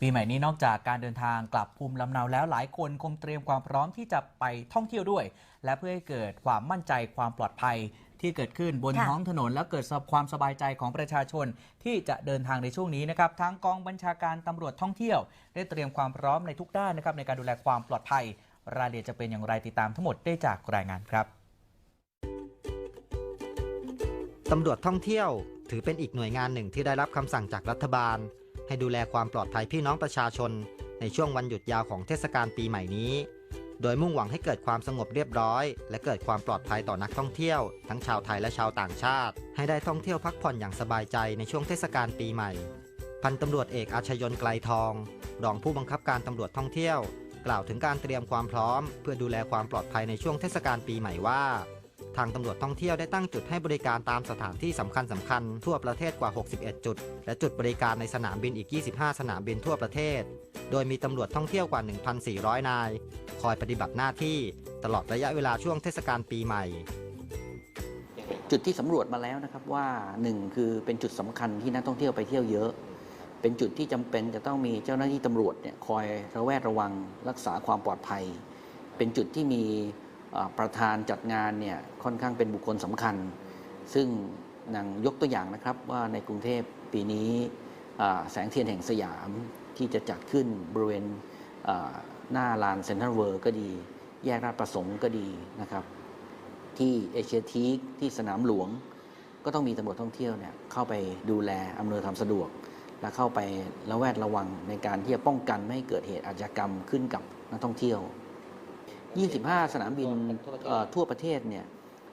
ปีใหม่นี้นอกจากการเดินทางกลับภูมิลำเนาแล้วหลายคนคงเตรียมความพร้อมที่จะไปท่องเที่ยวด้วย และเพื่อให้เกิดความมั่นใจความปลอดภัยที่เกิดขึ้นบนค่ะ ท้องถนน และเกิดความสบายใจของประชาชนที่จะเดินทางในช่วงนี้นะครับทั้งกองบัญชาการตำรวจท่องเที่ยว ได้เตรียมความพร้อมในทุกด้านนะครับในการดูแลความปลอดภัย รายละเอียดจะเป็นอย่างไรติดตามทั้งหมดได้จากรายงานครับ ตำรวจท่องเที่ยว ถือเป็นอีกหน่วยงานหนึ่งที่ได้รับคำสั่งจากรัฐบาล ให้ดูแลความปลอดภัยพี่น้องประชาชน ในช่วงวันหยุดยาวของเทศกาลปีใหม่นี้ โดยมุ่งหวังให้เกิดความสงบเรียบร้อย และเกิดความปลอดภัยต่อนักท่องเที่ยว ทั้งชาวไทยและชาวต่างชาติ ให้ได้ท่องเที่ยวพักผ่อนอย่างสบายใจในช่วงเทศกาลปีใหม่ พันตำรวจเอกอาชยนไกลทอง รองผู้บังคับการตำรวจท่องเที่ยว กล่าวถึงการเตรียมความพร้อม เพื่อดูแลความปลอดภัยในช่วงเทศกาลปีใหม่ว่า ทางตำรวจท่องเที่ยวได้ตั้งจุดให้บริการตามสถานที่สำคัญสำคัญทั่วประเทศกว่า 61 จุด และจุดบริการในสนามบินอีก 25 สนามบินทั่วประเทศ โดยมีตำรวจท่องเที่ยวกว่า 1,400 นาย คอยปฏิบัติหน้าที่ตลอดระยะเวลาช่วงเทศกาลปีใหม่ จุดที่สำรวจมาแล้วนะครับว่าหนึ่งคือเป็นจุดสำคัญที่นักท่องเที่ยวไปเที่ยวเยอะ เป็นจุดที่จำเป็นจะต้องมีเจ้าหน้าที่ตำรวจเนี่ยคอยระแวดระวังรักษาความปลอดภัย เป็นจุดที่มี ประธานจัดงานเนี่ยค่อนข้างเป็นบุคคลสำคัญ ซึ่งนางยกตัวอย่างนะครับว่าในกรุงเทพปีนี้แสงเทียนแห่งสยามที่จะจัดขึ้นบริเวณหน้าลานเซ็นทรัลเวิร์ก็ดี แยกราชประสงค์ก็ดีนะครับ ที่เอเชียทีคที่สนามหลวง ก็ต้องมีตำรวจท่องเที่ยวเนี่ยเข้าไปดูแลอำนวยความสะดวก และเข้าไประแวดระวังในการที่จะป้องกันไม่ให้เกิดเหตุอาชญากรรมขึ้นกับนักท่องเที่ยว 25 สนามบินเอ่อทั่วประเทศเนี่ย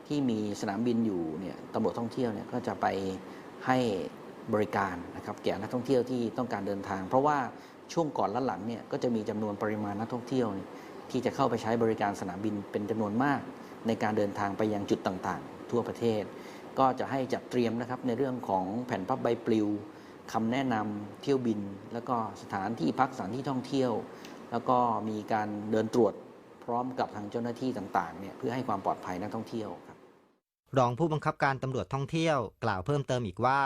ที่มีสนามบินอยู่เนี่ยตำรวจท่องเที่ยวเนี่ยก็จะไปให้บริการนะครับแก่นักท่องเที่ยวที่ต้องการเดินทาง เพราะว่าช่วงก่อนและหลังเนี่ยก็จะมีจำนวนปริมาณนักท่องเที่ยวเนี่ยที่จะเข้าไปใช้บริการสนามบินเป็นจำนวนมาก ในการเดินทางไปยังจุดต่างๆ ทั่วประเทศ ก็จะให้จัดเตรียมนะครับในเรื่องของแผ่นพับใบปลิวคำแนะนำเที่ยวบิน แล้วก็สถานที่พักสถานที่ท่องเที่ยว แล้วก็มีการเดินตรวจพ ร้อมกับทางเจ้าหน้าที่ต่างๆเนี่ยเพื่อให้ความปลอดภัยนักท่องเที่ยวครับรองผู้บังคับการตำรวจท่องเที่ยวกล่าวเพิ่มเติมอีกว่า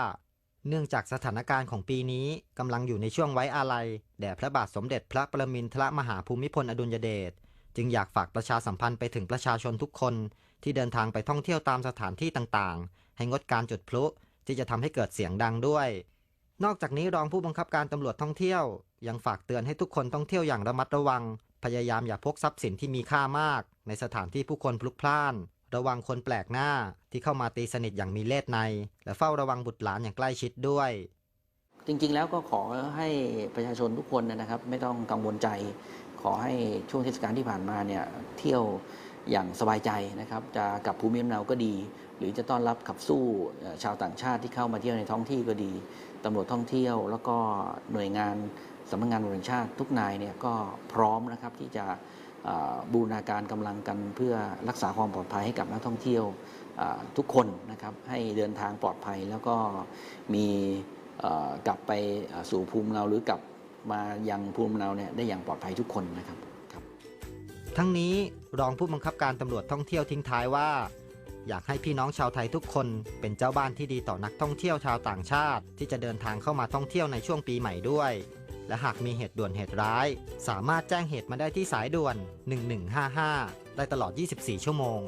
เนื่องจากสถานการณ์ของปีนี้กำลังอยู่ในช่วงไว้อาลัยแด่พระบาทสมเด็จพระประมินทรมหาภูมิพลอดุลยเดชจึงอยากฝากประชาสัมพันธ์ไปถึงประชาชนทุกคน ที่เดินทางไปท่องเที่ยวตามสถานที่ต่างๆ ให้งดการจุดพลุที่จะทำให้เกิดเสียงดังด้วย นอกจากนี้รองผู้บังคับการตำรวจท่องเที่ยว ยังฝากเตือนให้ทุกคนท่องเที่ยวอย่างระมัดระวัง พยายามอย่าพกทรัพย์สินที่มีค่ามาก ในสถานที่ผู้คนพลุกพล่าน ระวังคนแปลกหน้าที่เข้ามาตีสนิทอย่างมีเล่ห์ใน และเฝ้าระวังบุตรหลานอย่างใกล้ชิดด้วย จริง ๆ แล้วก็ขอให้ประชาชนทุกคนนะครับ ไม่ต้องกังวลใจ ขอให้ช่วงเทศกาลที่ผ่านมาเนี่ยเที่ยวอย่างสบายใจนะครับ จะกลับภูมิลำเนาก็ดี หรือจะต้อนรับขับสู้ชาวต่างชาติที่เข้ามาเที่ยวในท้องที่ก็ดีตำรวจท่องเที่ยว แล้วก็หน่วยงาน สำนักงานตำรวจแห่งชาติทุกนายเนี่ยก็พร้อมนะครับที่จะบูรณาการกำลังกันเพื่อรักษาความปลอดภัยให้กับนักท่องเที่ยวทุกคนนะครับให้เดินทางปลอดภัยแล้วก็มีกลับไปสู่ภูมิเราหรือกลับมายังภูมิเราเนี่ยได้อย่างปลอดภัยทุกคนนะครับครับ ทั้งนี้รองผู้บังคับการตำรวจท่องเที่ยวทิ้งท้ายว่า อยากให้พี่น้องชาวไทยทุกคนเป็นเจ้าบ้านที่ดีต่อนักท่องเที่ยวชาวต่างชาติ ที่จะเดินทางเข้ามาท่องเที่ยวในช่วงปีใหม่ด้วย และหากมีเหตุด่วนเหตุร้าย สามารถแจ้งเหตุมาได้ที่สายด่วน 1155 ได้ตลอด 24 ชั่วโมง